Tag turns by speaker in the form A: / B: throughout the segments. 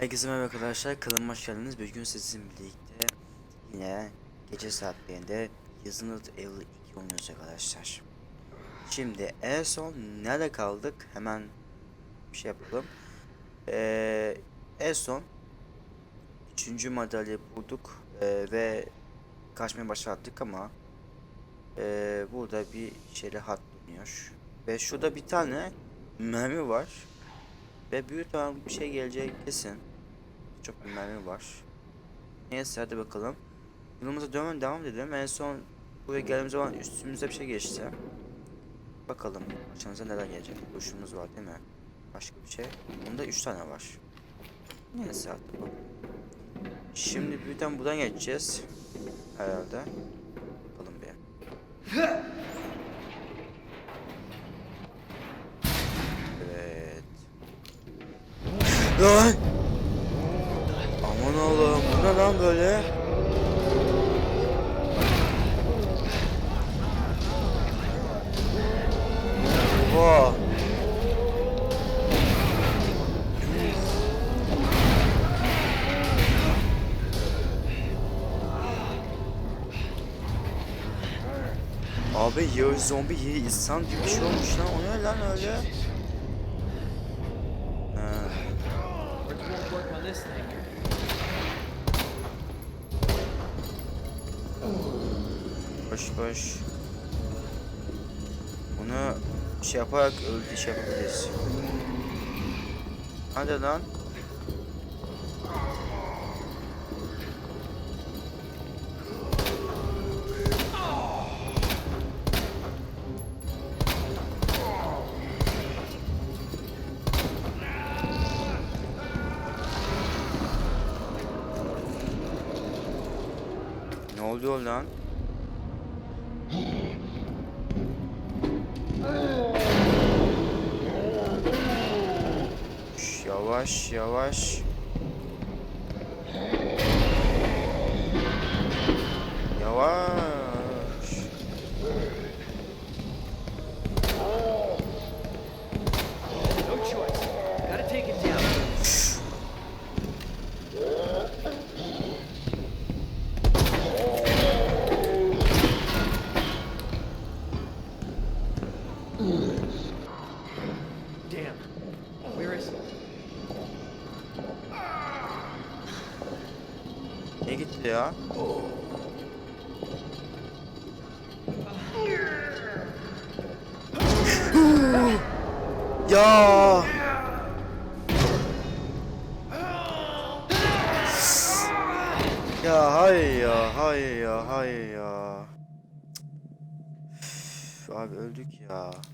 A: Herkese merhaba arkadaşlar, kanalıma hoş geldiniz. Bugün sizinle birlikte yine gece saatlerinde yazın Evil 2 oynuyoruz arkadaşlar. Şimdi en son nerede kaldık? Hemen bir şey yapalım. Ee, en son 3. madalyayı bulduk ee, ve kaçmaya başladık ama ee, burada bir şeyle hat dönüyor. Ve şurada bir tane mermi var. Ve büyük bir şey gelecek kesin. Çok bir var. Neyse hadi bakalım. Yolumuza devam devam edelim. En son buraya geldiğimiz zaman üstümüze bir şey geçti. Bakalım başımıza neler gelecek. Kuşumuz var değil mi? Başka bir şey. Bunda 3 tane var. Neyse hadi bakalım. Şimdi birden buradan geçeceğiz. Herhalde. Bakalım bir. Evet. Lan! Aman Allah'ım bu ne lan böyle? Oha! Abi ya zombi ya insan gibi bir şey olmuş lan o ne lan öyle? Yaparak öldü şey yapabiliriz. Hadi lan. Ne oluyor lan? Yavaş. Yavaş. Ya? ya. Ya hay ya hay ya hay ya. Abi öldük ya.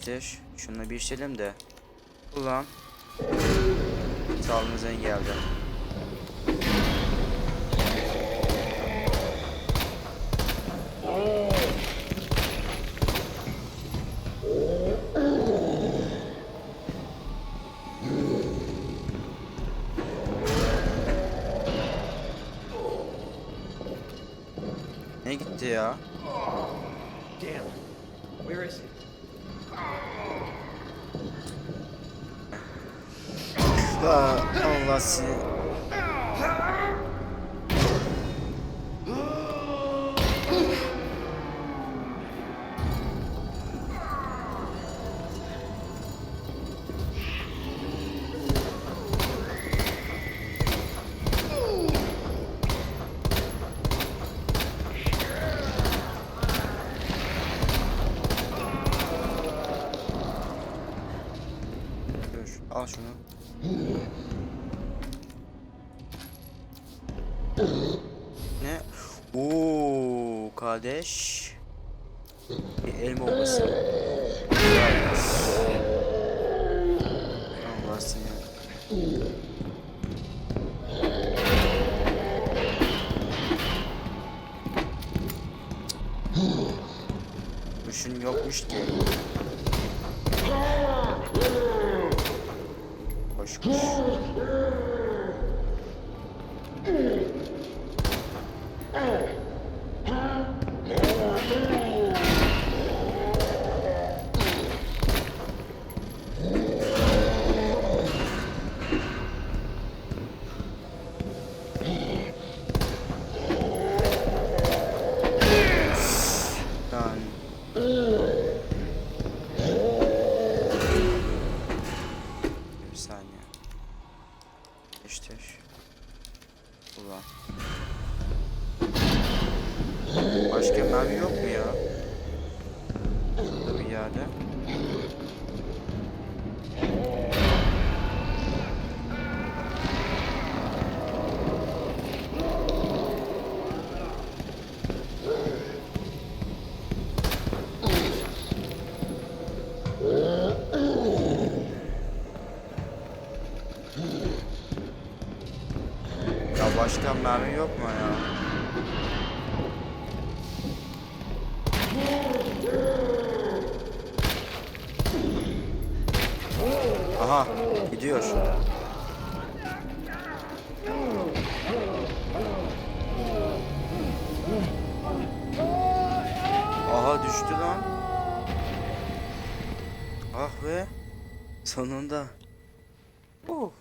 A: E, birleştir. Şununla birleştirelim de. Ulan. Sağlığımıza geldi. Ne gitti ya? Al şunu. Ne? Oo kardeş. Bir elma olması. Allah seni. Kuşun yokmuş ki. Yani. Bir saniye. İşte şu. Ulan. Başka mermi yok mu ya? Burada bir yerde. Başka mermi yok mu ya? Aha gidiyor. Aha düştü lan. Ah be. Sonunda. Oh.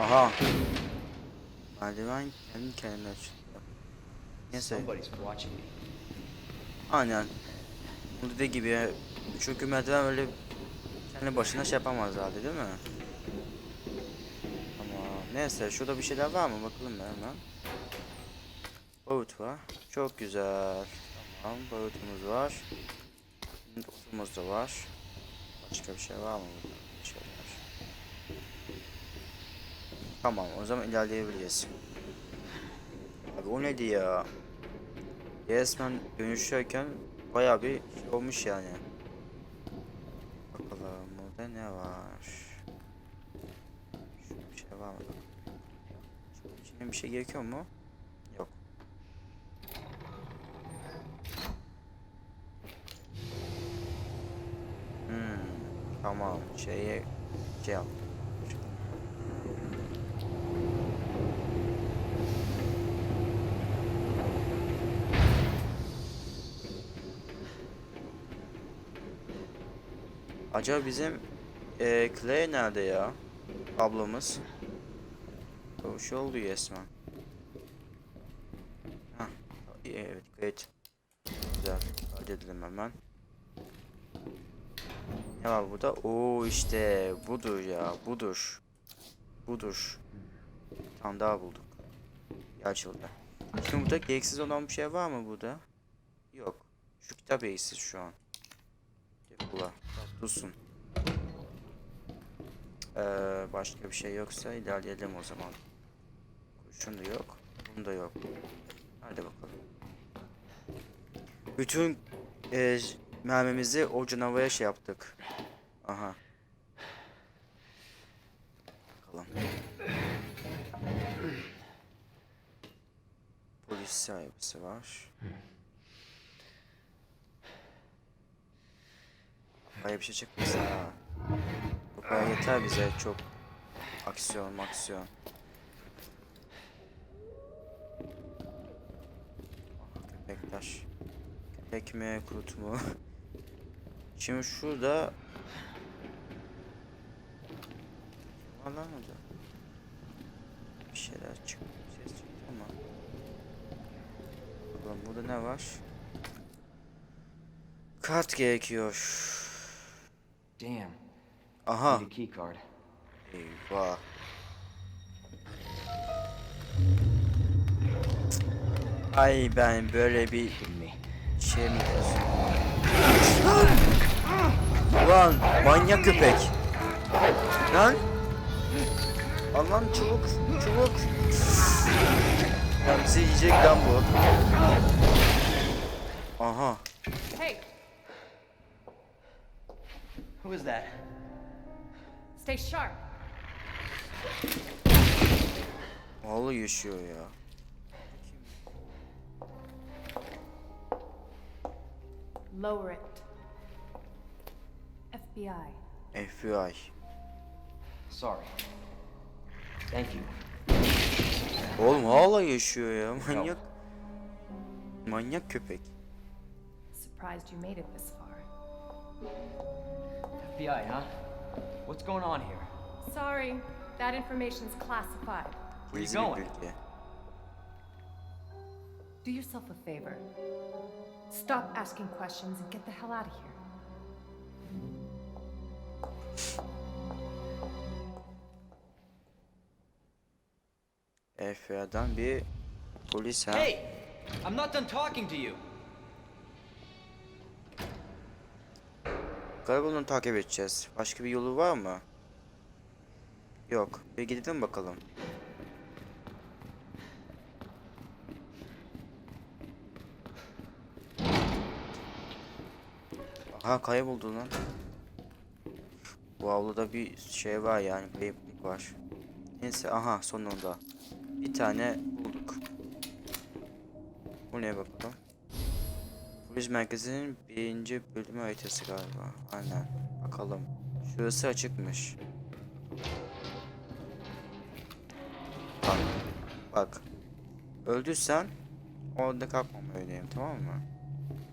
A: Aha. Merdiven kendi kendine açıldı. Neyse. Aynen. Bu dediği gibi. Çünkü merdiven öyle kendi başına şey yapamaz herhalde değil mi? Ama neyse şurada bir şeyler var mı bakalım bir hemen. Boyut var. Çok güzel. Tamam boyutumuz var. Otumuz da var. Başka bir şey var mı burada? Bir şeyler. Tamam o zaman ilerleyebiliriz. Abi o neydi ya? Resmen dönüşürken baya bir şey olmuş yani. Bakalım burada ne var? Şurada bir şey var mı? Şunun bir şey gerekiyor mu? Yok. Hmm, tamam şeye şey yap. Acaba bizim eee Clay nerede ya? Ablamız. O şey oldu resmen. Hah. Evet great. Güzel. Halledelim hemen. Ne var burada? Oo işte budur ya budur. Budur. Bir tane daha bulduk. Bir Açıldı. Şimdi burada gereksiz olan bir şey var mı burada? Yok. Şu kitap gereksiz şu an. Depula. Dursun. Ee, başka bir şey yoksa ilerleyelim o zaman. Kurşun da yok. Bunun da yok. Hadi bakalım. Bütün e, mermimizi o canavaya şey yaptık. Aha. Bakalım. Polis sahibisi var. Baya bir şey çıkmasın ha. Bu kadar yeter bize çok aksiyon aksiyon. Köpekler. Köpek mi kurt mu? Şimdi şurada Alamadı. Bir şeyler çıktı. Ses çıktı ama. Bakalım burada ne var? Kart gerekiyor.
B: Damn.
A: Aha.
B: Need a key card.
A: Eyvah. Ay ben böyle bir şey mi? Ulan manyak köpek. Lan. Allah'ım çabuk çabuk. Ya bizi yiyecek lan bu. Aha.
C: Hey,
B: İs that?
C: stay sharp.
A: Vallahi yaşıyor ya.
C: Lower it. FBI.
A: FBI.
B: Sorry. Thank you.
A: Oğlum hala yaşıyor ya manyak. Manyak köpek.
C: Surprised you made it this far.
B: FBI, huh? What's going on here?
C: Sorry, that information's classified.
B: Where you going?
A: bilgi.
C: Do yourself a favor. Stop asking questions and get the hell out of here.
A: FBI'dan bir polis ha.
B: Hey! I'm not done talking to you.
A: Karakolunu takip edeceğiz. Başka bir yolu var mı? Yok. Bir gidelim bakalım. Aha kayboldu lan. Bu avluda bir şey var yani kayıplık var. Neyse aha sonunda. Bir tane bulduk. Bu ne bakalım? Polis merkezinin birinci bölümü haritası galiba. Aynen. Bakalım. Şurası açıkmış. Bak. Bak. Öldürsen orada kalkmamalıyım tamam mı?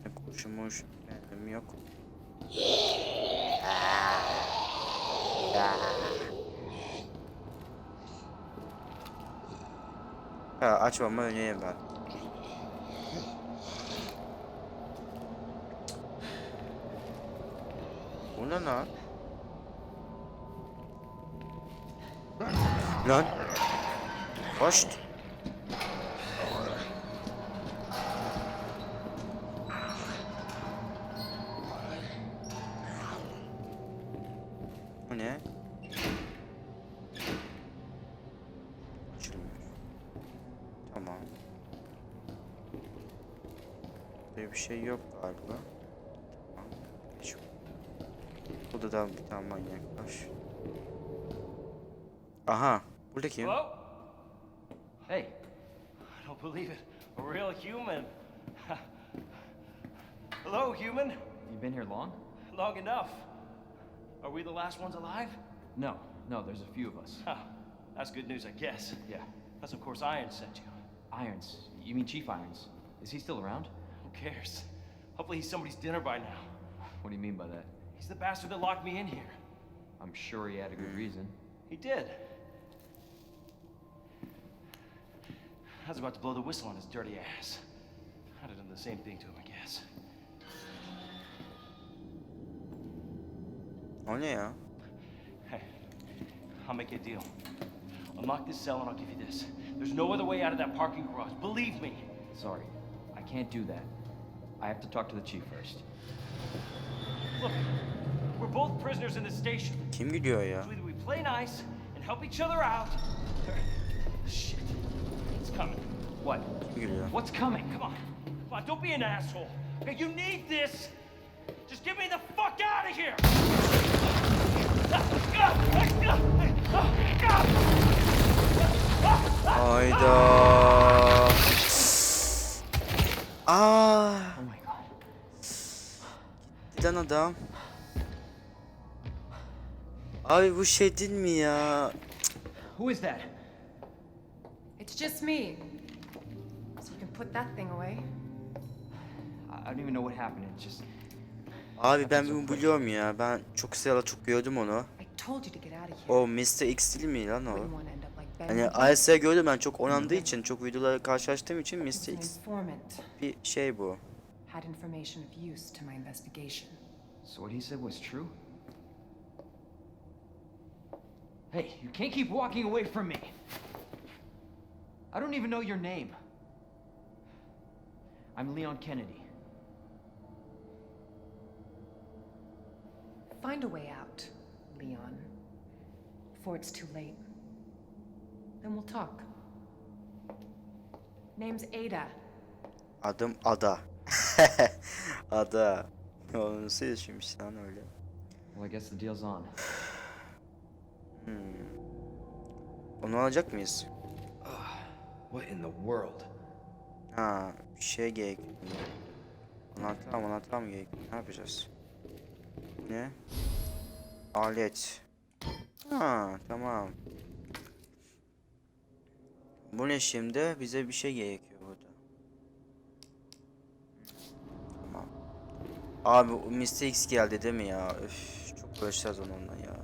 A: Ne Kurşumuş benim yok. Ha açmama öneyim ben. Bu ne lan? Lan. Hoşt.
D: The last ones alive?
B: No, no, there's a few of us.
D: Huh. That's good news, I guess.
B: Yeah.
D: That's of course Iron sent you.
B: Irons. You mean Chief Irons? Is he still around?
D: Who cares? Hopefully he's somebody's dinner by now.
B: What do you mean by that?
D: He's the bastard that locked me in here.
B: I'm sure he had a good reason.
D: He did. I was about to blow the whistle on his dirty ass. I'd have done the same thing to him, I
A: O ne ya?
D: Hey, I'll make you a deal. Unlock this cell and I'll give you this. There's no other way out of that parking garage. Believe me.
B: Sorry, I can't do that. I have to talk to the chief first.
D: Look, we're both prisoners in this station.
A: Kim gülüyor ya?
D: So either we play nice and help each other out, or... Shit. It's coming.
B: What?
A: Kim?
B: What's coming?
D: Come on. Come on, don't be an asshole. Okay, you need this. Just get me the fuck out of here.
A: Hayda. Aa,
B: Oh my god.
A: giden adam. Abi bu şey değil mi ya?
B: Who is that?
C: It's just me. So you can put that thing away.
B: I I don't even know what happened. It just.
A: Abi ben bunu biliyorum ya. Ben çok sırada çok gördüm onu. O Mr. X değil mi lan o? Hani. IS'e gördüm ben çok onandığı için çok videoları karşılaştığım için Mr. X bir şey bu.
C: Had information of use to my investigation.
B: So what he said was true?
E: Hey, you can't keep walking away from me. I don't even know your name.
B: I'm Leon Kennedy.
C: Find a way out, Leon. Before it's too late. Then we'll talk. Name's Ada.
A: Adım Ada. Ada. Onu nasıl yaşamış lan öyle?
B: Well, I guess the deal's on.
A: Onu alacak mıyız?
D: What in the world?
A: Ha, bir şey gerekiyor. Anahtar mı anahtar mı gerekiyor? Ne yapacağız? Ne? Alet. Ha, tamam. Bu ne şimdi? Bize bir şey gerekiyor burada. Tamam. Abi. X geldi değil mi ya? Üf, çok uğraşacağız onunla ya.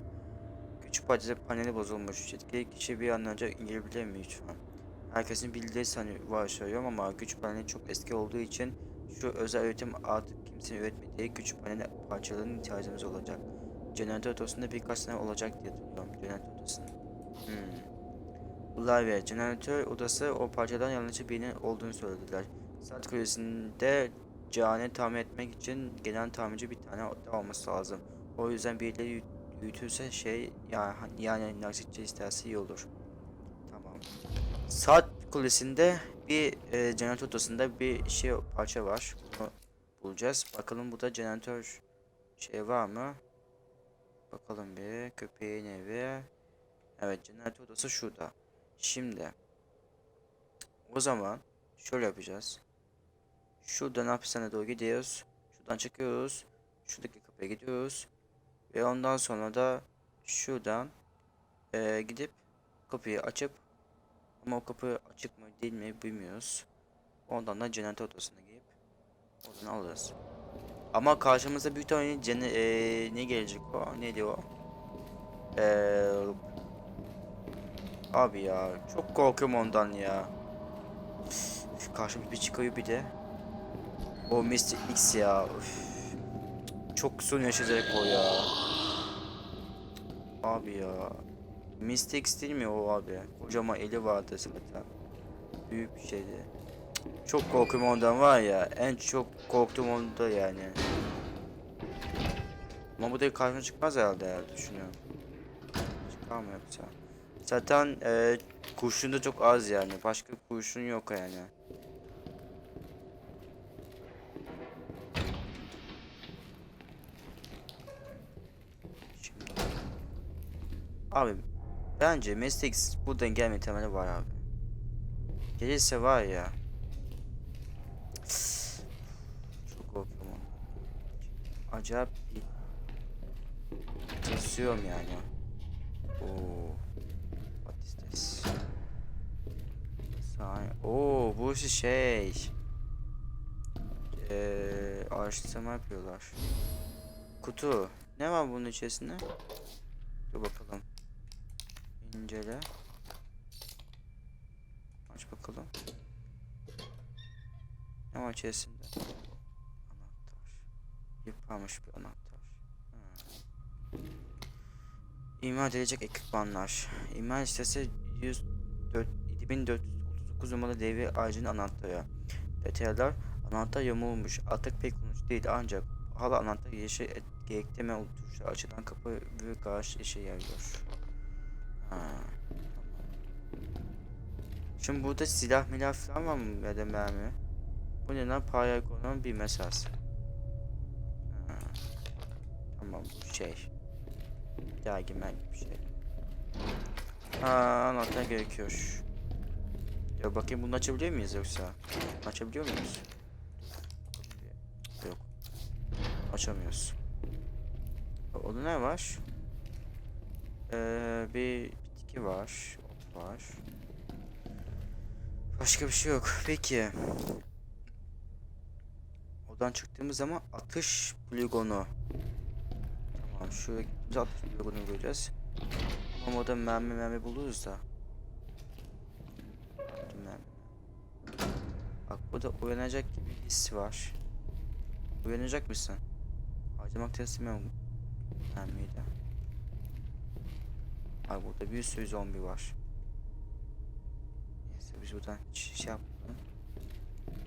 A: Küçük parçada paneli bozulmuş. Yetkili kişi bir an önce girebilir mi lütfen? Herkesin bildiği sanı varsayıyorum ama güç paneli çok eski olduğu için şu özel üretim artık kimsenin üretmediği güç paneli parçalarının ihtiyacımız olacak. Jeneratör odasında birkaç tane olacak diye düşünüyorum. Jeneratör odasında. Hmm. Lavia, jeneratör odası o parçadan yalnızca birinin olduğunu söylediler. Saat kulesinde cihane tamir etmek için gelen tamirci bir tane daha olması lazım. O yüzden birileri yü- yürütürse şey yani, yani naksitçi isterse iyi olur. Tamam. Saat kulesinde bir e, jeneratör odasında bir şey parça var. Bunu bulacağız. Bakalım burada jeneratör şey var mı? Bakalım bir köpeğin evi. Evet jeneratör odası şurada. Şimdi o zaman şöyle yapacağız. Şuradan hapishaneye doğru gidiyoruz. Şuradan çıkıyoruz. Şuradaki kapıya gidiyoruz. Ve ondan sonra da şuradan e, gidip kapıyı açıp ama o kapı açık mı değil mi bilmiyoruz. Ondan da cennet odasına girip oradan alırız. Ama karşımıza bir tane cene eee, ne gelecek o? Ne diyor? Eee Abi ya çok korkuyorum ondan ya. Üf, karşımıza bir çıkıyor bir de. O Mr. X ya. Üf. Çok sorun yaşayacak o ya. Abi ya. Mr. X değil mi o abi? Kocaman eli vardı zaten. Büyük bir şeydi. Çok korkuyorum ondan var ya. En çok korktuğum onda yani. Ama bu da karşıma çıkmaz herhalde herhalde düşünüyorum. Çıkar mı yoksa? Zaten e, kurşun da çok az yani. Başka kurşun yok yani. Abi bence meslek buradan gelme ihtimali var abi. Gelirse var ya. Çok korkuyorum. Acayip bir tırsıyorum yani. Oo. What is this? Saniye. Oo, bu şey. Eee, araştırma yapıyorlar. Kutu. Ne var bunun içerisinde? Dur bakalım. İncele. Aç bakalım. Ne var içerisinde? Anahtar. Yıpranmış bir anahtar. Ha. İmal edilecek ekipmanlar. İmal listesi 104 7439 numaralı devre ağacının anahtarı. Detaylar anahtar yamulmuş. Artık pek kullanışlı değil ancak hala anahtar yeşil et, gerektirme tuşu açılan kapı ve garaj işe yarıyor. Şimdi burada silah milah falan var mı ya da mermi? Bu ne lan? Paragon'un bir mesaj. Ha. Tamam bu şey. Dergimen gibi bir şey. Ha anahtar gerekiyor. Ya bakayım bunu açabiliyor muyuz yoksa? Açabiliyor muyuz? Yok. Açamıyoruz. Orada ne var? Ee, bir bitki var. Ot var. Başka bir şey yok. Peki. Oradan çıktığımız zaman atış poligonu. Tamam Biz 60 bloğunu göreceğiz. Ama orada mermi mermi buluruz da. Bak burada uyanacak gibi hissi var. Uyanacak mısın? Harcamak da istemiyorum Bak burada bir sürü zombi var. Neyse biz buradan şey yapmayalım.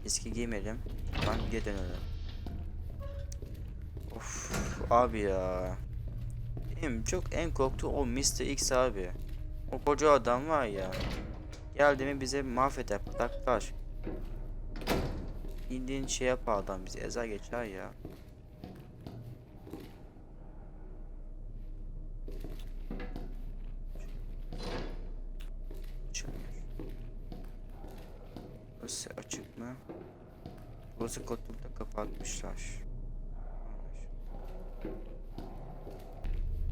A: Eski giymeyelim. Ben geri dönelim. Of abi ya. Benim çok en korktuğum o Mr. X abi. O koca adam var ya. Geldi mi bize mahveder, pataklar. Bildiğin şey yapar adam bizi ezer geçer ya. Burası açık mı? Burası koltukta kapatmışlar.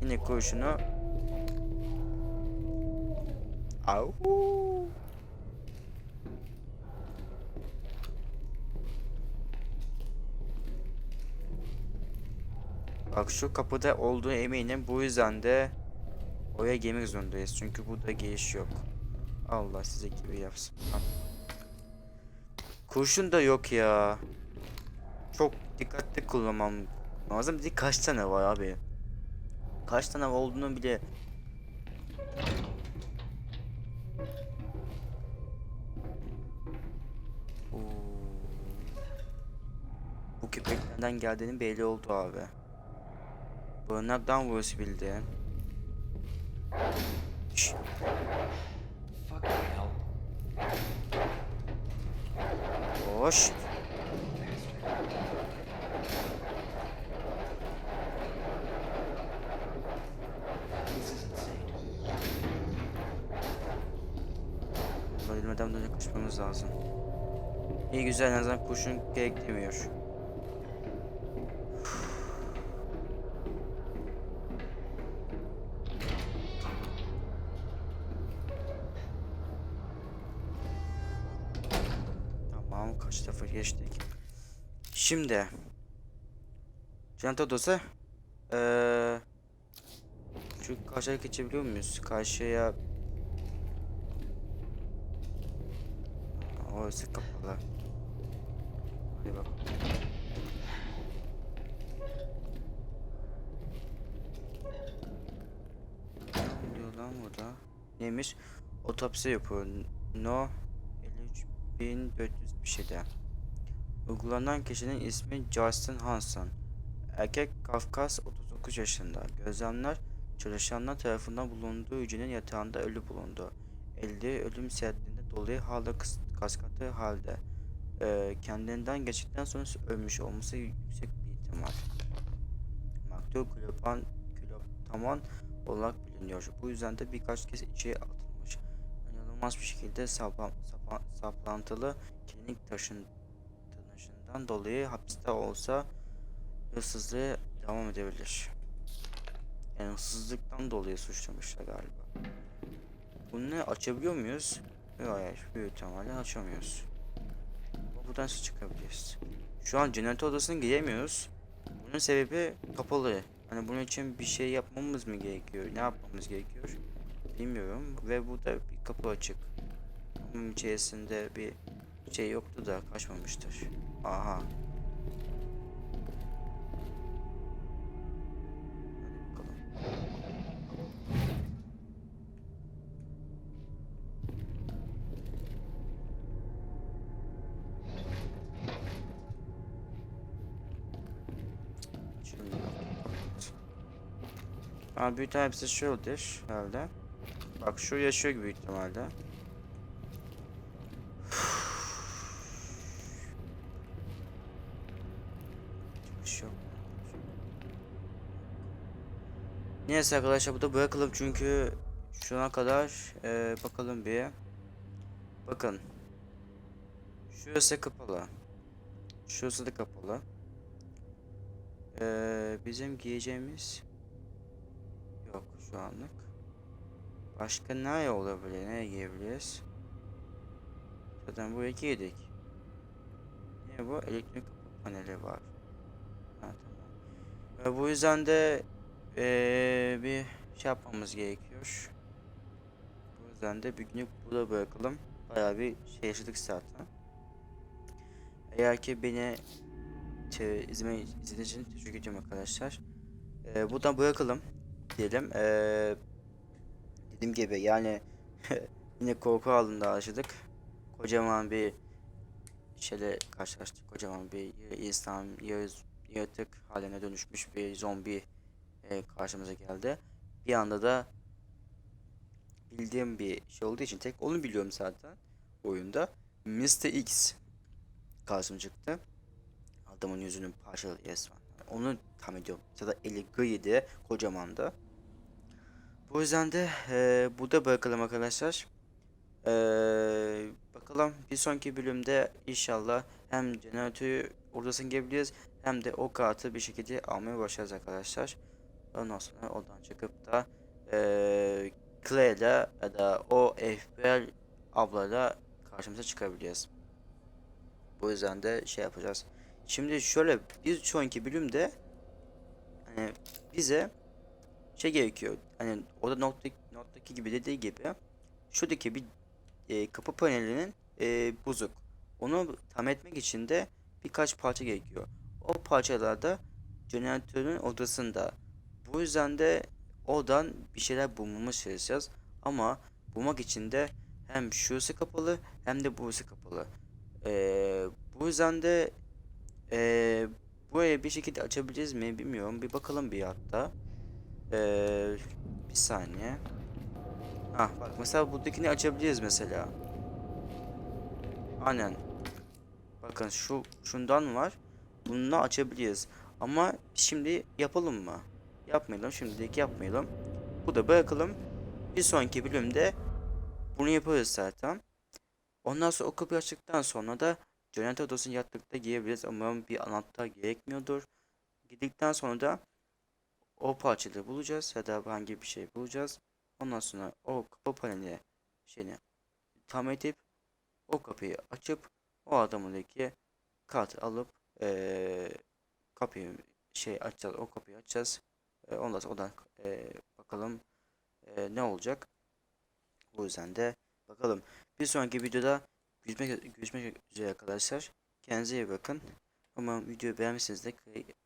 A: Yine kurşunu. Au. Bak şu kapıda olduğu eminim. Bu yüzden de oraya girmek zorundayız. Çünkü burada giriş yok. Allah size gibi yapsın. Al. Kurşun da yok ya. Çok dikkatli kullanmam lazım. Bir kaç tane var abi? Kaç tane olduğunu bile Oo. Bu köpeklerden geldiğinin belli oldu abi. Barınaktan burası bildiğin.
B: İnsane.
A: Ölmeden önce kaçmamız lazım. İyi güzel en azından kurşun gereklemiyor. Şimdi Cennet odası eee şu karşıya geçebiliyor muyuz? Karşıya Orası kapalı. Hadi bak. Oluyor lan burada? Neymiş? Otopsi yapıyor. No 53400 bir şeyde. Uygulanan kişinin ismi Justin Hansen. Erkek Kafkas 39 yaşında. Gözlemler çalışanlar tarafından bulunduğu hücrenin yatağında ölü bulundu. Elde ölüm seyahatinde dolayı hala kaskatı halde. Ee, kendinden geçtikten sonra ölmüş olması yüksek bir ihtimal. Maktul klopan, kloptaman olarak biliniyor. Bu yüzden de birkaç kez içeri atılmış. İnanılmaz bir şekilde saplan, sapa- saplantılı klinik taşın, taşından dolayı hapiste olsa hırsızlığa devam edebilir. Yani hırsızlıktan dolayı suçlamışlar galiba. Bunu açabiliyor muyuz? Yok hayır. Büyük ihtimalle açamıyoruz. Buradan çıkabiliriz? Şu an cennet odasına giremiyoruz. Bunun sebebi kapalı. Hani bunun için bir şey yapmamız mı gerekiyor? Ne yapmamız gerekiyor? Bilmiyorum. Ve burada bir kapı açık. Bunun içerisinde bir şey yoktu da kaçmamıştır. Aha. Abi büyük ihtimalle hepsi şöyledir herhalde. Bak şu yaşıyor gibi büyük ihtimalle. Çıkış yok. Neyse arkadaşlar burada bırakalım çünkü şu ana kadar eee, bakalım bir. Bakın. Şurası kapalı. Şurası da kapalı. Eee, bizim giyeceğimiz yok şu anlık. Başka ne olabilir? Ne giyebiliriz? Zaten buraya giydik. Ne bu? Elektrik paneli var. Ha tamam. Ve bu yüzden de eee, bir şey yapmamız gerekiyor. Bu yüzden de bir günlük burada bırakalım. Bayağı bir şey yaşadık zaten. Eğer ki beni izleme, izlediğiniz için teşekkür ederim arkadaşlar. Eee buradan bırakalım diyelim. Eee dediğim gibi yani yine korku halinde yaşadık. Kocaman bir şeyle karşılaştık. Kocaman bir insan, yaratık haline dönüşmüş bir zombi e, karşımıza geldi. Bir anda da bildiğim bir şey olduğu için tek onu biliyorum zaten oyunda. Mr. X karşıma çıktı. Adamın yüzünün parçalı resmen. Onu tam ediyorum. Ya eli griydi, kocamandı. Bu yüzden de e, burada bırakalım arkadaşlar. E, bakalım bir sonraki bölümde inşallah hem jeneratörü odasına girebiliriz hem de o kartı bir şekilde almaya başlarız arkadaşlar. Ondan sonra oradan çıkıp da e, Claire'le ya da o FBI ablayla karşımıza çıkabiliriz. Bu yüzden de şey yapacağız. Şimdi şöyle bir sonraki bölümde hani bize şey gerekiyor. Hani o da nottaki, nottaki gibi dediği gibi şuradaki bir e, kapı panelinin e, bozuk. Onu tamir etmek için de birkaç parça gerekiyor. O parçalar da jeneratörün odasında. Bu yüzden de oradan bir şeyler bulmamız çalışacağız. Ama bulmak için de hem şurası kapalı hem de burası kapalı. E, bu yüzden de e, buraya bir şekilde açabiliriz mi bilmiyorum. Bir bakalım bir hatta. Ee, bir saniye. Ah bak mesela buradakini açabiliriz mesela. Aynen. Bakın şu şundan var. Bununla açabiliriz. Ama şimdi yapalım mı? Yapmayalım. Şimdilik yapmayalım. Bu da bırakalım. Bir sonraki bölümde bunu yaparız zaten. Ondan sonra o kapıyı açtıktan sonra da jeneratör odasının yattıkta girebiliriz. Umarım bir anahtar gerekmiyordur. Girdikten sonra da o parçaları bulacağız ya da herhangi bir şey bulacağız. Ondan sonra o kapı paneli şeyini tam edip o kapıyı açıp o adamındaki kart alıp eee kapıyı şey açacağız o kapıyı açacağız. Eee, ondan sonra oradan eee, bakalım eee, ne olacak. Bu yüzden de bakalım. Bir sonraki videoda görüşmek, görüşmek üzere arkadaşlar. Kendinize iyi bakın. Umarım videoyu beğenmişsiniz de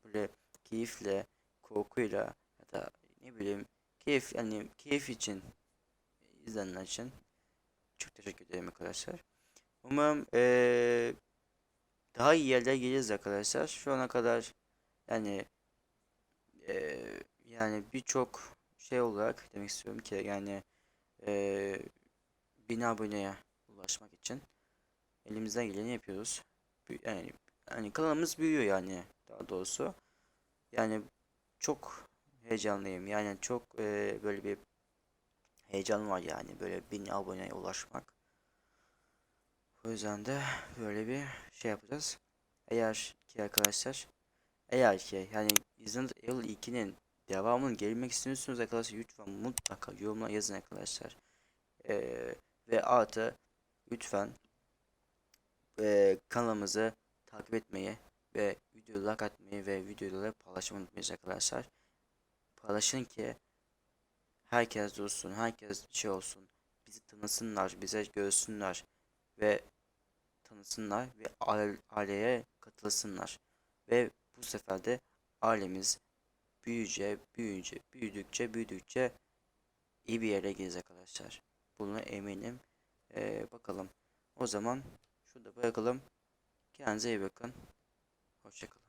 A: böyle keyifle korkuyla ya da ne bileyim keyif yani keyif için izleyenler için çok teşekkür ederim arkadaşlar. Umarım eee, daha iyi yerlere geliriz arkadaşlar. Şu ana kadar yani eee, yani birçok şey olarak demek istiyorum ki yani eee bin aboneye ulaşmak için elimizden geleni yapıyoruz. Yani, yani kanalımız büyüyor yani daha doğrusu. Yani çok heyecanlıyım. Yani çok e, böyle bir heyecan var yani böyle bin aboneye ulaşmak. O yüzden de böyle bir şey yapacağız. Eğer ki arkadaşlar eğer ki yani Resident Evil 2'nin devamının gelmek istiyorsunuz arkadaşlar lütfen mutlaka yorumlara yazın arkadaşlar. Ee, ve artı lütfen e, kanalımızı takip etmeyi ve videoyu like atmayı ve videoları paylaşmayı unutmayın arkadaşlar. Paylaşın ki herkes duysun, herkes şey olsun. Bizi tanısınlar, bize görsünler ve tanısınlar ve aile- aileye katılsınlar. Ve bu sefer de ailemiz büyüyece, büyüyece, büyüdükçe, büyüdükçe iyi bir yere geliriz arkadaşlar. Buna eminim. Ee, bakalım. O zaman şurada bırakalım. Kendinize iyi bakın. Hoşçakalın.